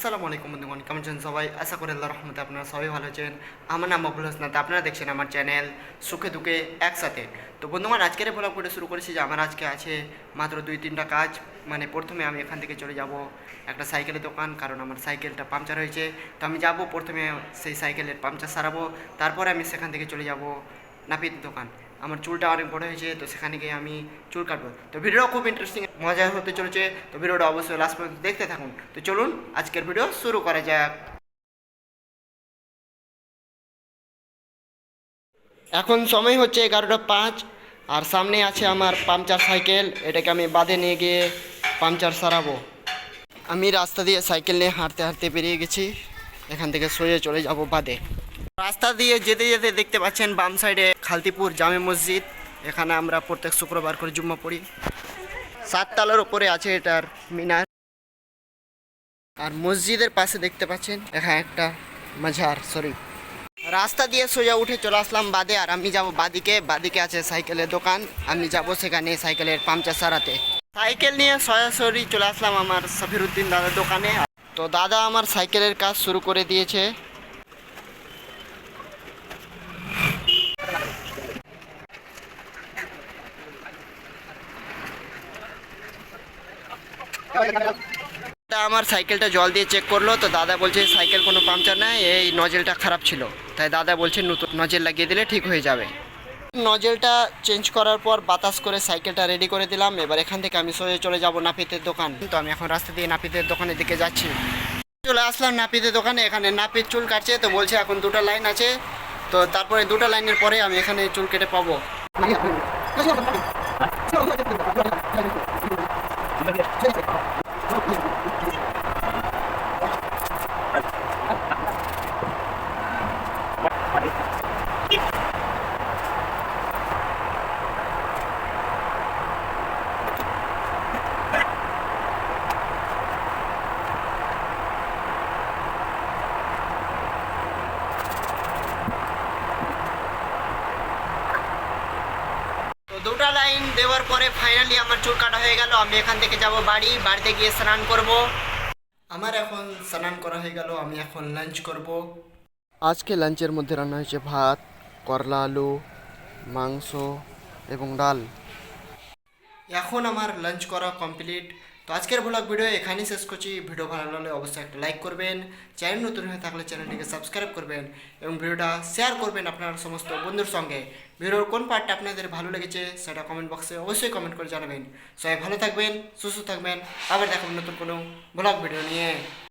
আসসালামু আলাইকুম বন্ধুগণ, কেমন আছেন সবাই? আশা করি আল্লাহ রহমতে আপনারা সবাই ভালো আছেন। আমার নাম আবুল হাসনাত আপনারা দেখছেন আমার চ্যানেল সুখে দুঃখে একসাথে। তো বন্ধুগণ, আজকের ব্লগ করে শুরু করেছি যে আমার আজকে আছে মাত্র দুই তিনটা কাজ। মানে প্রথমে আমি এখান থেকে চলে যাব একটা সাইকেলের দোকান, কারণ আমার সাইকেলটা পাংচার হয়েছে। তো আমি যাব প্রথমে সেই সাইকেলের পাংচার সারাবো, তারপরে আমি সেখান থেকে চলে যাব নাপিত দোকান। আমার চুলটা অনেক বড় হয়েছে, তো সেখানে গিয়ে আমি চুল কাটবো। তো ভিডিওটা খুব ইন্টারেস্টিং মজা হতে চলেছে, তো ভিডিওটা অবশ্যই লাস্ট পর্যন্ত দেখতে থাকুন। তো চলুন, আজকের ভিডিও শুরু করা যাক। এখন সময় হচ্ছে এগারোটা পাঁচ, আর সামনে আছে আমার পাংচার সাইকেল, এটাকে আমি বাঁধে নিয়ে গিয়ে পাংচার সারাবো। আমি রাস্তা দিয়ে সাইকেল নিয়ে হাঁটতে হাঁটতে বেরিয়ে গেছি, এখান থেকে সোজা চলে যাব বাদে। রাস্তা দিয়ে যেতে যেতে দেখতে পাচ্ছেন বাম সাইডে খালতিপুর জামে মসজিদ। এখানে আমরা প্রত্যেক শুক্রবার করে জুম্মা পড়ি। সাততলার উপরে আছে এটার মিনার। আর মসজিদের পাশে দেখতে পাচ্ছেন এখানে একটা মাঝার শরীফ রাস্তা দিয়ে সোজা উঠে চলে আসলাম বাদে, আর আমি যাব বাদিকে। বাদিকে আছে সাইকেলের দোকান। আমি যাব সেখানে সাইকেলের পাংচার সারাতে। সাইকেল নিয়ে সরাসরি চলে আসলাম আমার সফিরুদ্দিন দাদার দোকানে। তো দাদা আমার সাইকেলের কাজ শুরু করে দিয়েছে। আমার সাইকেলটা জল দিয়ে চেক করল, তো দাদা বলছে, সাইকেল কোনো পাংচার নাই, এই নজেলটা খারাপ ছিল। তাই দাদা বলছে, নতুন নজেল লাগিয়ে দিলে ঠিক হয়ে যাবে। নজেলটা চেঞ্জ করার পর বাতাস করে সাইকেলটা রেডি করে দিলাম। এবার এখান থেকে আমি সোজা চলে যাব নাপিতের দোকান। তো আমি এখন রাস্তা দিয়ে নাপিতের দোকানের দিকে যাচ্ছি। চলে আসলাম নাপিতের দোকানে, এখানে নাপিত চুল কাটছে, তো বলছে এখন দুটো লাইন আছে। তো তারপরে দুটো লাইনের পরে আমি এখানে চুল কেটে পাবো। Look at it. তো লাইন দেওয়ার পরে ফাইনালি আমার চুল কাটা হয়ে গেল। আমি এখান থেকে যাব বাড়ি, বাড়িতে গিয়ে স্নান করব। আমার এখন স্নান করা হয়ে গেল, আমি এখন লাঞ্চ করব। আজকে লাঞ্চের মধ্যে রান্না হয়েছে ভাত, করলা, আলু, মাংস এবং ডাল। এখন আমার লাঞ্চ করা কমপ্লিট তো আজকের ব্লগ ভিডিও এখানেই শেষ করছি। ভিডিও ভালো লাগলে অবশ্যই একটা লাইক করবেন। চ্যানেল নতুন হয়ে থাকলে চ্যানেলটিকে সাবস্ক্রাইব করবেন এবং ভিডিওটা শেয়ার করবেন আপনার সমস্ত বন্ধুর সঙ্গে। ভিডিওর কোন পার্টটা আপনাদের ভালো লেগেছে সেটা কমেন্ট বক্সে অবশ্যই কমেন্ট করে জানাবেন। সবাই ভালো থাকবেন, সুস্থ থাকবেন। আবার দেখাবেন নতুন কোনো ব্লগ ভিডিও নিয়ে।